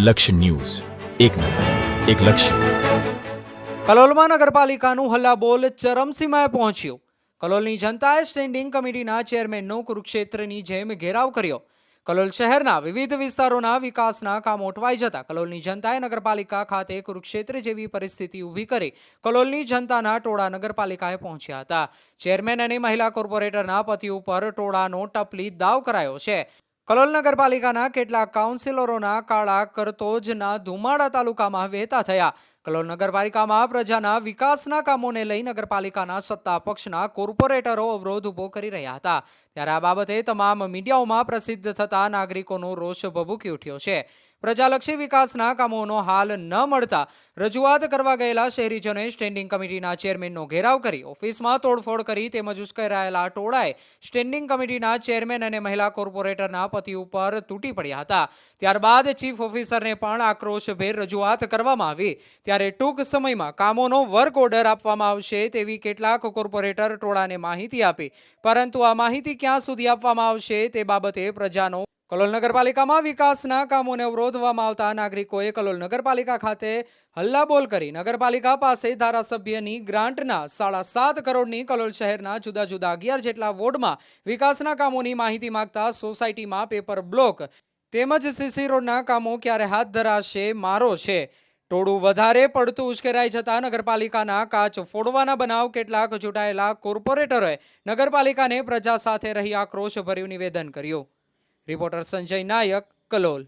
લક્ષ્ય ન્યૂઝ. એક નજર, એક લક્ષ્ય. કલોલમાં નગરપાલિકાનું હલ્લાબોલ ચરમસીમાએ પહોંચ્યું. કલોલની જનતાએ સ્ટેન્ડિંગ કમિટીના ચેરમેનનો કુરુક્ષેત્રની જેમ ઘેરાવ કર્યો. કલોલ શહેરના વિવિધ વિસ્તારોના વિકાસના કામ અટવાઈ જતા કલોલની જનતાએ નગરપાલિકા ખાતે કુરુક્ષેત્ર જેવી પરિસ્થિતિ ઊભી કરી કલોલની જનતાના ટોળા નગરપાલિકાએ પહોંચ્યા હતા. ચેરમેન અને મહિલા કોર્પોરેટરના પતિ ઉપર ટોળાનો ટપલી દાવ કરાયો છે. કલોલ નગરપાલિકાના કેટલાક કાઉન્સિલરોના કાળા કરતોજના ધુમાડા તાલુકામાં વહેતા થયા. કલોલ નગરપાલિકામાં પ્રજાના વિકાસના કામોને લઈ નગરપાલિકાના સત્તા પક્ષના કોર્પોરેટરો અવરોધ ઊભો કરી રહ્યા હતા. ત્યારે આ બાબતે તમામ મીડિયાઓમાં પ્રસિદ્ધ થતા નાગરિકોનો રોષ ભભૂકી ઉઠ્યો છે. પ્રજાલક્ષી વિકાસના કામોનો હાલ ન મળતા રજૂઆત કરવા ગયેલા શહેરીજનોએ સ્ટેન્ડિંગ કમિટીના ચેરમેનનો ઘેરાવ કરી ઓફિસમાં તોડફોડ કરી તેમજ ઉશ્કેરાયેલા ટોળાએ સ્ટેન્ડિંગ કમિટીના ચેરમેન અને મહિલા કોર્પોરેટરના પતિ ઉપર તૂટી પડ્યા હતા. ત્યારબાદ ચીફ ઓફિસરને પણ આક્રોશભેર રજૂઆત કરવામાં આવી. ત્યારે ટૂંક સમયમાં કામોનો વર્ક ઓર્ડર આપવામાં આવશે તેવી કેટલાક કોર્પોરેટર ટોળાને માહિતી આપી. પરંતુ આ માહિતી ક્યાં સુધી આપવામાં આવશે તે બાબતે પ્રજાનો કલોલ નગરપાલિકામાં વિકાસના કામોને અવરોધવામાં આવતા નાગરિકોએ કલોલ નગરપાલિકા ખાતે હલ્લાબોલ કરી નગરપાલિકા પાસે ધારાસભ્યની ગ્રાન્ટના સાડા સાત કરોડની કલોલ શહેરના જુદા જુદા અગિયાર જેટલા વોર્ડમાં વિકાસના કામોની માહિતી માગતા સોસાયટીમાં પેપર બ્લોક તેમજ સીસી રોડના કામો ક્યારે હાથ ધરાશે મારો છે. ટોળું વધારે પડતું ઉશ્કેરાઈ જતા નગરપાલિકાના કાચ ફોડવાના બનાવ કેટલાક ચૂંટાયેલા કોર્પોરેટરોએ નગરપાલિકાને પ્રજા સાથે રહી આક્રોશભર્યું નિવેદન કર્યું. રિપોર્ટર સંજય નાયક, કલોલ.